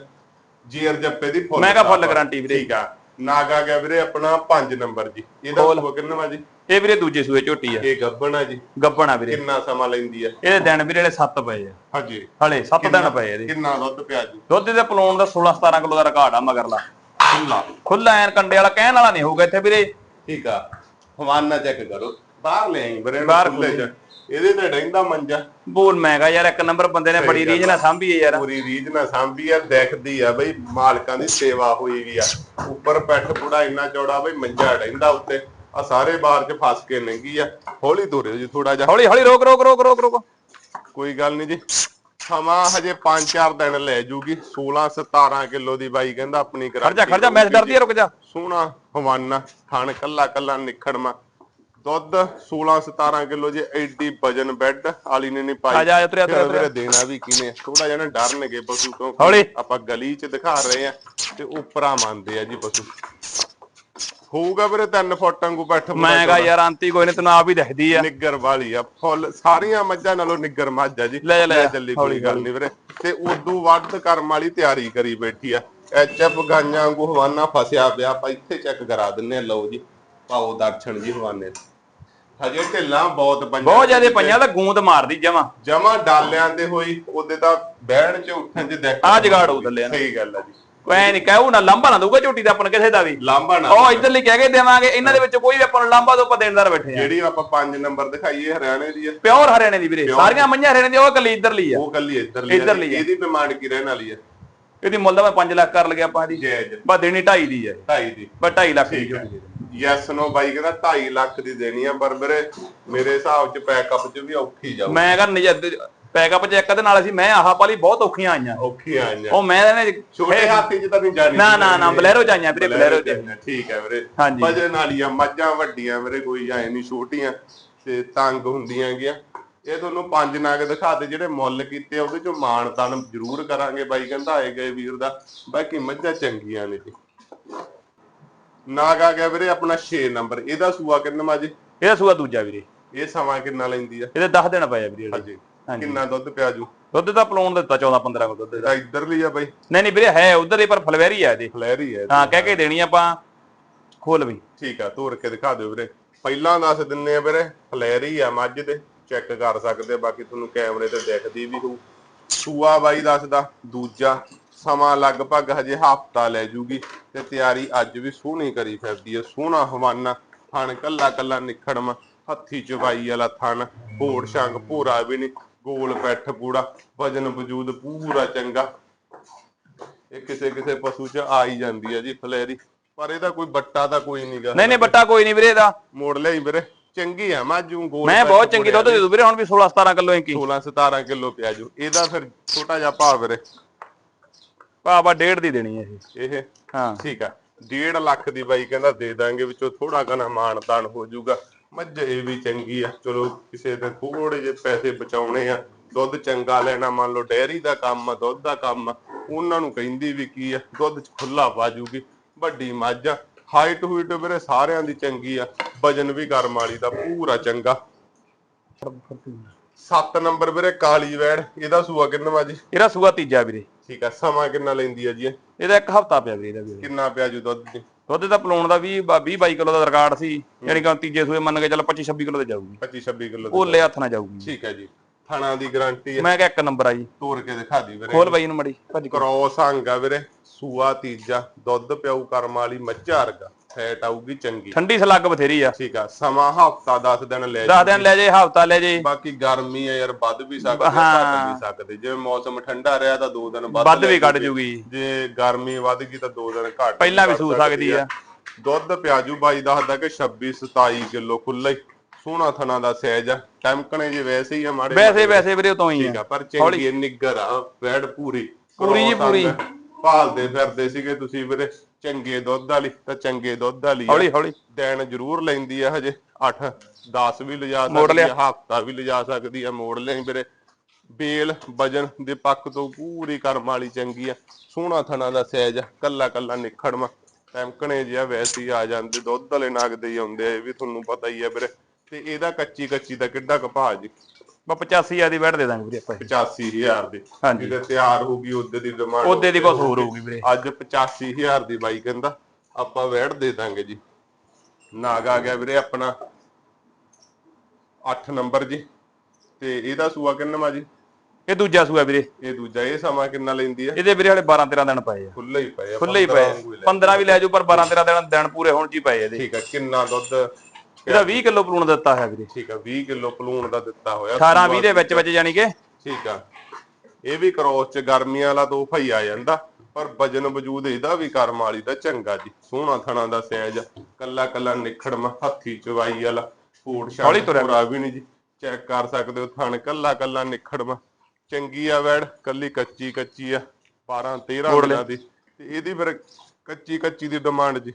A: ਜੀਰ ਜੱਪੇ ਦੀ ਫੁੱਲ
B: ਮੈਂ ਕਿਹਾ ਫੁੱਲ
A: ਆ।
B: guarantee ਵੀਰੇ।
A: ਠੀਕ ਆ ਨਾਗ ਆ ਗਿਆ ਵੀਰੇ ਆਪਣਾ 5 ਨੰਬਰ ਜੀ। ਇਹਦਾ
B: ਖੋਲ।
A: ਸੂਆ ਕਿੰਨਾ ਵਾ ਜੀ?
B: ਇਹ ਵੀਰੇ ਦੂਜੇ ਸੂਏ ਝੋਟੀ ਆ।
A: ਇਹ ਗੱਬਣ ਆ ਜੀ।
B: ਗੱਬਣਾ ਵੀਰੇ।
A: ਕਿੰਨਾ ਸਮਾਂ ਲੈਂਦੀ ਆ?
B: ਇਹਦੇ ਦਿਨ ਵੀਰੇ ਜਿਹੜੇ 7 ਪਏ ਆ।
A: ਹਾਂਜੀ।
B: ਹਲੇ 7 ਦਿਨ ਪਏ ਇਹਦੇ।
A: ਕਿੰਨਾ ਦੁੱਧ ਪਿਆ ਜੀ?
B: ਦੁੱਧ ਦੇ ਪਲਾਉਣ ਦਾ 16 17 ਕਿਲੋ ਦਾ ਰਿਕਾਰਡ ਆ ਮਗਰਲਾ।
A: ਖੁੱਲਾ
B: ਖੁੱਲਾ ਐਨ ਕੰਡੇ ਵਾਲਾ ਕਹਿਣ ਵਾਲਾ ਨਹੀਂ ਹੋਊਗਾ ਇੱਥੇ ਵੀਰੇ।
A: ਠੀਕ ਆ। ਹਵਾਨਾ ਚੈੱਕ ਕਰੋ। ਬਾਹਰ ਲੈ ਆਈ ਬਰੇ
B: ਬਾਹਰ
A: ਖੁੱਲੇ ਚ। ਇਹਦੇ ਤੇ ਡੈਂਦਾ ਮੰਜਾ।
B: ਬੋਲ ਮਹਿੰਗਾ ਯਾਰ ਇੱਕ ਨੰਬਰ ਬੰਦੇ ਨੇ ਬੜੀ ਰੀਝ ਨਾਲ ਸਾਂਭੀ ਹੈ ਯਾਰ।
A: ਪੂਰੀ ਰੀਝ ਨਾਲ ਸਾਂਭੀ ਆ ਦੇਖਦੀ ਆ ਬਈ ਮਾਲਕਾਂ ਦੀ ਸੇਵਾ ਹੋਈ ਵੀ ਆ। ਉੱਪਰ ਪੈਠ ਪੂੜਾ ਇੰਨਾ ਚੌੜਾ ਬਈ ਮੰਜਾ ਡੈਂਦਾ ਉੱਤੇ। ਆ ਸਾਰੇ ਬਾਹਰ ਚ ਫਸ ਕੇ ਲੰਗੀ ਆ। ਹੌਲੀ ਤੋਰਿਓ ਜੀ ਥੋੜਾ ਜਿਹਾ।
B: ਹੌਲੀ ਹੌਲੀ ਰੋਕ ਰੋਕ ਰੋਕ ਰੋਕ ਰੋਕ।
A: ਕੋਈ ਗੱਲ ਨਹੀਂ ਜੀ। ਸਮਾਂ ਹਜੇ 5-4 ਦਿਨ ਲੈ ਜੂਗੀ। 16-17 ਕਿਲੋ ਦੀ ਬਾਈ ਕਹਿੰਦਾ ਆਪਣੀ
B: ਖਰਜਾ ਖਰਜਾ ਮੈਚ ਡਰਦੀ ਆ ਰੁਕ ਜਾ।
A: ਸੋਹਣਾ ਹਵਾਨਾ ਥਣ ਕੱਲਾ ਕੱਲਾ ਨਿਖੜਮਾ। ਦੁੱਧ 16-17 ਕਿਲੋ ਜੇ ਐਡੀ ਵਜਨ ਬੈੱਡ ਵਾਲੀ ਨੇ ਨਹੀਂ ਪਾਈ।
B: ਆ ਜਾ, ਆ ਜਾ, ਤੁਰਿਆ, ਤੁਰਿਆ,
A: ਫਿਰ ਵੀਰੇ ਦੇਣਾ ਵੀ ਕਿਨੇ ਥੋੜਾ ਜਿਹਾ ਨਾ ਡਰਨਗੇ ਪਸ਼ੂ ਤੋਂ। ਆਪਾਂ ਗਲੀ 'ਚ ਦਿਖਾ ਰਹੇ ਆ ਤੇ ਉਪਰਾ ਮੰਨਦੇ ਆ ਜੀ ਪਸ਼ੂ। ਹੋਊਗਾ ਵੀਰੇ 3 ਫੁੱਟ ਵਾਂਗੂ ਬੱਠ
B: ਮੈਂ ਕਹਾ ਯਾਰ ਆਂਤੀ ਕੋਈ ਨੇ ਤੈਨੂੰ ਆਪ ਹੀ ਦਿਖਦੀ ਆ।
A: ਨਿੱਗਰ ਵਾਲੀ ਆ ਫੁੱਲ ਸਾਰੀਆਂ ਮੱਝਾਂ ਨਾਲੋਂ ਨਿੱਗਰ ਮੱਝ ਆ ਜੀ।
B: ਲੈ ਲੈ
A: ਚੱਲੀ ਕੋਈ ਗੱਲ ਨਹੀਂ ਵੀਰੇ। ਤੇ ਉਦੋਂ ਵੱਧ ਕਰਮ ਵਾਲੀ ਤਿਆਰੀ ਕਰੀ ਬੈਠੀ ਆ। ਐਚਐਫ ਗਾਈਆਂ ਵਾਂਗੂ ਹਵਾਨਾ ਫਸਿਆ ਪਿਆ ਆਪਾਂ ਇੱਥੇ ਚੈੱਕ ਕਰਾ ਦਿੰਨੇ ਆ। ਲਓ ਜੀ ਪਾਓ ਦਰਸ਼ਨ ਜੀ ਹਵਾਨੇ ਤੇ। ਹਜੇ ਢਿੱਲਾਂ ਬਹੁਤ ਪੰਜਾਂ
B: ਬਹੁਤ ਜ਼ਿਆਦਾ ਪਈਆਂ ਤਾਂ ਗੂੰਦ ਮਾਰਦੀ ਜਮਾ।
A: ਜਮਾ ਡਾਲਿਆਂ ਦੇ ਹੋਈ ਉਹਦੇ ਤਾਂ ਬਹਿਣ ਚ ਉੱਠਣ ਚ ਦੇਖ
B: ਆਹ ਜੁਗਾੜ ਹੋਊ ਥੱਲੇ ਨਾ।
A: ਸਹੀ ਗੱਲ ਆ ਜੀ।
B: ਕੋਈ ਨਹੀਂ ਕਹੂ ਨਾ ਲਾਂਭਾ ਨਾ ਦਊਗਾ ਝੋਟੀ ਦਾ ਆਪਾਂ ਨੂੰ ਕਿਸੇ ਦਾ ਵੀ।
A: ਲਾਂਬਾ ਨਾ
B: ਉਹ ਇੱਧਰ ਲਈ ਕਹਿ ਕੇ ਦੇਵਾਂਗੇ ਇਹਨਾਂ ਦੇ ਵਿੱਚ ਕੋਈ ਵੀ ਆਪਾਂ ਨੂੰ ਲਾਂਭਾ ਤੋਂ ਆਪਾਂ ਦੇਣਦਾਰ ਬੈਠੇ ਆ।
A: ਜਿਹੜੀ ਆਪਾਂ 5 ਨੰਬਰ ਦਿਖਾਈਏ ਹਰਿਆਣੇ ਦੀ ਆ।
B: ਪਿਓਰ ਹਰਿਆਣੇ ਦੀ ਵੀਰੇ ਸਾਰੀਆਂ ਮੰਝਾਂ ਹਰਿਆਣੇ ਦੀਆਂ ਉਹ ਇਕੱਲੀ ਇੱਧਰ ਲਈ ਆ।
A: ਉਹ ਕੱਲੀ ਇੱਧਰਲੀ
B: ਇੱਧਰਲੀ ਆ।
A: ਇਹਦੀ ਡਿਮਾਂਡ ਕੀ ਰਹਿਣ ਵਾਲੀ ਆ?
B: ਇਹਦੀ ਮੁੱਲ ਤਾਂ ਮੈਂ 5 ਲੱਖ ਕਰ ਲਗਿਆ ਆਪਾਂ ਦੀ ਬਸ ਦੇਣੀ 2.5 ਦੀ ਆ।
A: ਢਾਈ ਦੀ।
B: ਬਸ 2.5 ਲੱਖ ਦੀ ਦੇ।
A: ਯੈਸ ਨੋ ਬਾਈ ਕਹਿੰਦਾ 2.5 ਲੱਖ ਦੀ ਦੇਣੀ ਆ ਪਰ ਵੀਰੇ ਮੇਰੇ ਹਿਸਾਬ ਚ ਪੈਕਅਪ ਚ ਵੀ ਔਖੀ ਜਾਊ
B: ਮੈਂ ਕਹਿੰਦਾ ਪੈਕਅਪ ਚ ਇੱਕ ਦੇ ਨਾਲ ਅਸੀਂ ਮੈਂ ਆਹ ਪਾਲੀ ਬਹੁਤ ਔਖੀਆਂ ਆਈਆਂ।
A: ਔਖੀ ਆਈਆਂ।
B: ਉਹ ਮੈਂ ਇਹਨੇ
A: ਛੋਟੇ ਹਾਥੀ ਚ ਤਾਂ ਨਹੀਂ ਜਾਣੀ
B: ਨਾ, ਨਾ, ਨਾ, ਬਲੈਰੋ ਚ ਆਈਆਂ ਵੀਰੇ, ਬਲੈਰੋ ਚ।
A: ਠੀਕ ਹੈ ਵੀਰੇ।
B: ਹਾਂਜੀ।
A: ਵਜਨ ਵਾਲੀਆਂ ਮੱਝਾਂ ਵੱਡੀਆਂ ਵੀਰੇ ਕੋਈ ਐ ਨਹੀਂ ਛੋਟੀਆਂ ਤੇ ਤੰਗ ਹੁੰਦੀਆਂ ਗਿਆ। ਇਹ ਤੁਹਾਨੂੰ ਪੰਜ ਨਾਗ ਦਿਖਾਤੇ ਜਿਹੜੇ ਮੁੱਲ ਕੀਤੇ ਉਹਦੇ ਚੋਂ ਮਾਣ ਤਾਣ ਜ਼ਰੂਰ ਕਰਾਂਗੇ ਬਾਈ ਕਹਿੰਦਾ ਆਏ ਗਏ ਵੀਰ ਦਾ। ਬਾਕੀ ਮੱਝਾਂ ਚੰਗੀਆਂ ਨੇ ਜੀ। ਨਾਗ ਆ ਗਿਆ ਵੀਰੇ ਆਪਣਾ 6 ਨੰਬਰ। ਇਹਦਾ ਸੂਆ ਕਿੰਨਾ ਜੀ?
B: ਇਹਦਾ ਸੂਆ ਦੂਜਾ ਵੀਰੇ।
A: ਇਹ ਸਮਾਂ ਕਿੰਨਾ ਲੈਂਦੀ ਆ?
B: ਇਹਦੇ 10 ਦਿਨ ਪਏ ਆ ਵੀਰੇ।
A: ਹਾਂਜੀ। ਕਿੰਨਾ ਦੁੱਧ ਪਿਆ ਜੂ?
B: ਦੁੱਧ ਤਾਂ ਪਲਾਉਣ ਦਿੱਤਾ 14 15 ਕੋ ਦੁੱਧ ਦਾ।
A: ਇਹਦਾ ਇੱਧਰਲੀ ਆ ਬਾਈ।
B: ਨਹੀਂ ਨਹੀਂ ਵੀਰੇ ਹੈ ਉਧਰ ਹੀ ਪਰ ਫਲਵੈਰੀ ਆ ਇਹਦੇ।
A: ਫਲੈਰੀ ਹੈ
B: ਹਾਂ ਕਹਿ ਕੇ ਦੇਣੀ ਆਪਾਂ ਖੋਲ ਵੀ।
A: ਠੀਕ ਆ ਤੋੜ ਕੇ ਦਿਖਾ ਦਿਓ ਵੀਰੇ। ਪਹਿਲਾਂ ਦੱਸ ਦਿੰਨੇ ਆ ਵੀਰੇ ਫਲੈਰੀ ਆ ਮੱਝ ਦੇ। ਚੈੱਕ ਕਰ ਸਕਦੇ ਆ, ਬਾਕੀ ਤੁਹਾਨੂੰ ਕੈਮਰੇ ਤੇ ਦਿਖਦੀ ਵੀ ਹੋਊ। ਸੂਆ ਬਾਈ ਦੱਸਦਾ ਦੂਜਾ ਸਮਾਂ ਲਗਭਗ ਹਜੇ ਹਫਤਾ ਲੈ ਜੂਗੀ। ਤੇ ਤਿਆਰੀ ਅੱਜ ਵੀ ਸੋਹਣੀ ਕਰੀ ਫਿਰਦੀ ਹੈ ਸੋਹਣਾ ਹਵਾਨਾ ਥਣ ਕੱਲਾ ਕੱਲਾ ਨਿਖੜਮ ਹੱਥੀ ਚਵਾਈ ਵਾਲਾ ਥਣ ਭੋੜ ਸ਼ੰਗ ਭੂਰਾ ਵੀ ਨਹੀਂ ਗੋਲ ਪੈਠ ਪੂੜਾ ਵਜਨ ਵਜੂਦ ਪੂਰਾ ਚੰਗਾ। ਇਹ ਕਿਸੇ ਕਿਸੇ ਪਸ਼ੂ ਚ ਆ ਹੀ ਜਾਂਦੀ ਹੈ ਜੀ ਫਲੈਰੀ ਪਰ ਇਹਦਾ ਕੋਈ ਬੱਟਾ ਤਾਂ ਕੋਈ ਨਹੀਂਗਾ
B: ਨਹੀਂ ਨਹੀਂ ਬੱਟਾ ਕੋਈ ਨਹੀਂ ਵੀਰੇ ਇਹਦਾ।
A: ਮੋੜ ਲਈ ਵੀਰੇ ਚੰਗੀ ਆ ਮਾਜੂ ਗੋਲ
B: ਮੈਂ ਬਹੁਤ ਚੰਗੀ ਦੁੱਧ ਦੇ ਦੂ ਵੀਰੇ ਹੁਣ ਵੀ 16 17 ਕਿਲੋ ਇੰਕੀ।
A: 16 17 ਕਿਲੋ ਪਿਆ ਜੂ ਇਹਦਾ ਫਿਰ ਛੋਟਾ ਜਿਹਾ ਭਾਅ ਵੀਰੇ।
B: ਭਾਵਾ ਡੇਢ ਦੀ ਦੇਣੀ ਹੈ ਇਹ।
A: ਇਹ
B: ਹਾਂ।
A: ਠੀਕ ਆ। 1.5 ਲੱਖ ਦੀ ਬਾਈ ਕਹਿੰਦਾ ਦੇ ਦਾਂਗੇ ਵਿੱਚੋਂ ਥੋੜਾ ਕਨਾ ਮਾਣ ਤਾਣ ਹੋ ਜਾਊਗਾ। ਮੱਝ ਇਹ ਵੀ ਚੰਗੀ ਆ। ਚਲੋ ਕਿਸੇ ਦੇ ਥੋੜੇ ਜਿਹੇ ਪੈਸੇ ਬਚਾਉਣੇ ਆ। ਦੁੱਧ ਚੰਗਾ ਲੈਣਾ ਮੰਨ ਲਓ ਡੈਰੀ ਦਾ ਕੰਮ ਆ ਦੁੱਧ ਦਾ ਕੰਮ ਆ। ਉਹਨਾਂ ਨੂੰ ਕਹਿੰਦੀ ਵੀ ਕੀ ਆ ਦੁੱਧ ਚ ਖੁੱਲਾ ਪਾ ਜੂਗੀ। ਵੱਡੀ ਮੱਝ ਆ। ਹਾਈਟ ਹੂਈਟ ਵੀਰੇ ਸਾਰਿਆਂ ਦੀ ਚੰਗੀ ਆ। ਵਜਨ ਵੀ ਕਰਮ ਵਾਲੀ ਦਾ ਪੂਰਾ ਚੰਗਾ। 7 ਨੰਬਰ ਵੀਰੇ ਕਾਲੀ ਵੈੜ। ਇਹਦਾ ਸੂਆ ਕਿੰਨਾ ਵਾ ਜੀ?
B: ਇਹਦਾ ਸੂਆ ਤੀਜਾ ਵੀਰੇ।
A: ਠੀਕ ਆ ਸਮਾਂ ਕਿੰਨਾ ਲੈਂਦੀ ਆ ਜੀ ਇਹ?
B: ਇਹਦਾ ਇੱਕ ਹਫਤਾ ਪਿਆ ਵੀਰੇ ਇਹਦਾ ਵੀਰੇ
A: ਕਿੰਨਾ ਪਿਆ ਜੂ ਦੁੱਧ ਦੀ?
B: ਦੁੱਧ ਦਾ ਪਲਾਉਣ ਦਾ 20 20 22 ਕਿਲੋ ਦਾ ਰਿਕਾਰਡ ਸੀ। ਯਾਨੀ ਕਿ ਤੀਜੇ ਸੂਏ ਮੰਨ ਕੇ ਚੱਲ 25 26 ਕਿਲੋ ਤੇ ਜਾਊਗੀ।
A: 25 26 ਕਿਲੋ
B: ਉਹ ਲੈ ਹੱਥ ਨਾ ਜਾਊਗੀ।
A: ਠੀਕ ਹੈ ਜੀ। ਥਣਾ ਦੀ ਗਾਰੰਟੀ ਹੈ
B: ਮੈਂ ਕਿਹਾ ਇੱਕ ਨੰਬਰ ਆ ਜੀ।
A: ਤੋੜ ਕੇ ਦਿਖਾ ਦੀ ਵੀਰੇ।
B: ਖੋਲ ਬਾਈ ਨੂੰ ਮੜੀ। ਭੱਜ ਕੇ।
A: ਕ੍ਰੋਸ ਆ ਵੀਰੇ। ਸੂਆ ਤੀਜਾ। ਦੁੱਧ ਪਿਆਊ ਕਰਮ ਵਾਲੀ ਮੱਝਾ ਵਰਗਾ। ਫੈਟ ਆਊਗੀ ਚੰਗੀ।
B: ਠੰਡੀ ਸਲੱਗ ਬਥੇਰੀ ਆ।
A: ਠੀਕ ਆ ਸਮਾਂ ਹਫਤਾ 10 ਦਿਨ ਲੈ
B: 10 ਦਿਨ ਲੈ ਜੇ ਹਫਤਾ ਲੈ ਜੇ
A: ਬਾਕੀ ਗਰਮੀ ਆ ਯਾਰ ਵੱਧ ਵੀ ਸਕਦੇ ਆ,
B: ਹਾਂ।
A: ਘੱਟ ਵੀ ਸਕਦੇ। ਜਿਵੇਂ ਮੌਸਮ ਠੰਡਾ ਰਿਹਾ ਤਾਂ 2 ਦਿਨ ਵੱਧ
B: ਵੱਧ ਵੀ ਕੱਢ
A: ਜੂਗੀ। ਜੇ ਗਰਮੀ ਵੱਧ ਗਈ ਤਾਂ 2 ਦਿਨ ਘੱਟ
B: ਪਹਿਲਾਂ ਵੀ ਸੂ ਸਕਦੀ ਆ।
A: ਦੁੱਧ ਪਿਆਜੂ ਬਾਈ ਦੱਸਦਾ ਕਿ 26 27 ਕਿਲੋ ਖੁੱਲਾ ਹੀ। ਸੋਹਣਾ ਥਣਾ ਦਾ ਸਾਈਜ਼ ਆ। ਟੈਂਕਣੇ ਜੇ ਵੈਸੇ ਹੀ ਆ ਮਾੜੇ
B: ਵੈਸੇ ਵੈਸੇ ਵੀਰੇ ਉਤੋਂ ਹੀ
A: ਠੀਕ
B: ਆ
A: ਆ ਪਰ ਚੰਗੀ ਆ, ਨਿੱਗਰ ਆ। ਵੈੜ ਪੂਰੀ।
B: ਪੂਰੀ ਜੀ, ਪੂਰੀ।
A: ਭਾਲਦੇ ਫਿਰਦੇ ਸੀਗੇ ਤੁਸੀਂ ਵੀਰੇ। ਚੰਗੇ ਦੁੱਧ ਵਾਲੀ ਤਾਂ ਚੰਗੇ ਦੁੱਧ ਵਾਲੀ ਆ।
B: ਹੌਲੀ ਹੌਲੀ।
A: ਦਿਨ ਜ਼ਰੂਰ ਲੈਂਦੀ ਆ ਹਜੇ 8 10 ਵੀ ਲਿਜਾ
B: ਮੋੜ
A: ਸਕਦੀ ਆ
B: ਲਿਆ।
A: ਹਫਤਾ ਵੀ ਲਿਜਾ ਸਕਦੀ ਆ ਮੋੜ ਲਈ ਵੀਰੇ ਬੇਲ ਵਜਨ ਦੇ ਪੱਖ ਤੋਂ ਪੂਰੀ ਕਰਮ ਵਾਲੀ ਚੰਗੀ ਆ। ਸੋਹਣਾ ਥਣਾ ਦਾ ਸਾਈਜ਼ ਆ ਕੱਲਾ ਕੱਲਾ ਨਿਖੜਵਾ ਟੈਂਕਣੇ ਜਿਹਾ ਵੈਸੇ ਹੀ ਆ ਜਾਂਦੇ ਦੁੱਧ ਵਾਲੇ ਨਗਦੇ ਹੀ ਆਉਂਦੇ ਆ ਇਹ ਵੀ ਤੁਹਾਨੂੰ ਪਤਾ ਹੀ ਆ ਵੀਰੇ। ਤੇ ਇਹਦਾ ਕੱਚੀ ਕੱਚੀ ਦਾ ਕਿੱਡਾ ਕਪਾਹ ਜੀ।
B: ਬਾ 85 ਆ ਦੀ ਬੈਠ ਦੇ ਦਾਂਗੇ ਵੀਰੇ ਆਪਾਂ ਇਹ।
A: 85000 ਦੀ।
B: ਹਾਂਜੀ।
A: ਜਿਹਦੇ ਤਿਆਰ ਹੋਊਗੀ ਉਹਦੇ ਦੀ ਡਿਮਾਂਡ
B: ਉਹਦੇ ਦੀ ਕੁਛ ਹੋਰ ਹੋਊਗੀ ਵੀਰੇ।
A: ਅੱਜ 85000 ਦੀ ਬਾਈ ਕਹਿੰਦਾ ਆਪਾਂ ਵੈੜ ਦੇ ਦਾਂਗੇ ਜੀ। ਨਾਗ ਆ ਗਿਆ ਵੀਰੇ ਆਪਣਾ 8 ਨੰਬਰ ਜੀ। ਤੇ ਇਹਦਾ ਸੂਆ ਕਿੰਨਾ ਵਾ ਜੀ?
B: ਇਹ ਦੂਜਾ ਸੂਆ ਵੀਰੇ।
A: ਇਹ ਦੂਜਾ ਇਹ ਸਮਾਂ ਕਿੰਨਾ ਲੈਂਦੀ ਆ?
B: ਇਹਦੇ ਵੀਰੇ ਹਲੇ 12 13 ਦਿਨ ਪਏ ਆ।
A: ਖੁੱਲੇ ਹੀ ਪਏ ਆ
B: ਖੁੱਲੇ ਹੀ
A: 15
B: ਪਏ
A: ਵਾਂਗੂ ਹੀ ਲੈ।
B: 15 ਵੀ ਲੈ ਜਾਓ ਪਰ 12 13 ਦਿਨ ਦਿਨ ਪੂਰੇ ਹੋਣ ਚ ਹੀ ਪਏ ਇਹਦੇ।
A: ਠੀਕ ਆ ਕਿੰਨਾ ਦੁੱਧ
B: ਇਹਦਾ 20 ਕਿਲੋ ਪਲੂਣ ਦਿੱਤਾ ਹੈ ਵੀਰੇ।
A: ਠੀਕ ਆ 20 ਕਿਲੋ ਪਲੂਣ ਦਾ ਦਿੱਤਾ ਹੋਇਆ
B: 18 20 ਦੇ ਵਿੱਚ ਵਿੱਚ ਜਾਨੀ ਕਿ?
A: ਠੀਕ ਆ। ਇਹ ਵੀ ਕ੍ਰੋਸ ਚ ਗਰਮੀਆਂ ਵਾਲਾ ਤੋਹਫਾ ਹੀ ਆ ਜਾਂਦਾ ਪਰ ਵਜਨ ਵਜੂਦ ਇਹਦਾ ਵੀ ਕਰਮ ਵਾਲੀ ਦਾ ਚੰਗਾ ਜੀ। ਸੋਹਣਾ ਥਣਾ ਦਾ ਸਾਈਜ਼ ਕੱਲਾ ਕੱਲਾ ਨਿਖੜਮ ਹੱਥੀ ਚਵਾਈ ਵਾਲਾ ਫੂਡ
B: ਤੁਰਿਆ
A: ਪੂਰਾ ਵੀ ਨਹੀਂ ਜੀ। ਚੈੱਕ ਕਰ ਸਕਦੇ ਹੋ ਥਣ ਕੱਲਾ ਕੱਲਾ ਨਿਖੜਮ ਚੰਗੀ ਆ ਵੈੜ ਕੱਲੀ ਕੱਚੀ ਕੱਚੀ ਆ 12 13
B: ਮੋੜ ਲੈ।
A: ਦਿਨਾਂ ਦੀ। ਤੇ ਇਹਦੀ ਫਿਰ ਕੱਚੀ ਕੱਚੀ ਦੀ ਡਿਮਾਂਡ ਜੀ।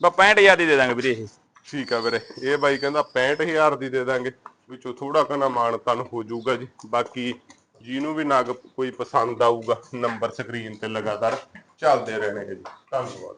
B: ਬਾ 65000 ਦੀ ਦੇ ਦਾਂਗੇ ਵੀਰੇ ਇਹ।
A: ਠੀਕ ਆ ਵੀਰੇ। ਇਹ ਬਾਈ ਕਹਿੰਦਾ 65000 ਦੀ ਦੇ ਦਾਂਗੇ। ਵਿੱਚੋਂ ਥੋੜਾ ਕਨਾ ਮਾਣ ਤਨ ਹੋ ਜਾਊਗਾ ਜੀ। ਬਾਕੀ ਜਿਹਨੂੰ ਵੀ ਨਗ ਕੋਈ ਪਸੰਦ ਆਊਗਾ, ਨੰਬਰ ਸਕਰੀਨ ਤੇ ਲਗਾਤਾਰ ਚੱਲਦੇ ਰਹਿਣਗੇ ਜੀ। ਧੰਨਵਾਦ।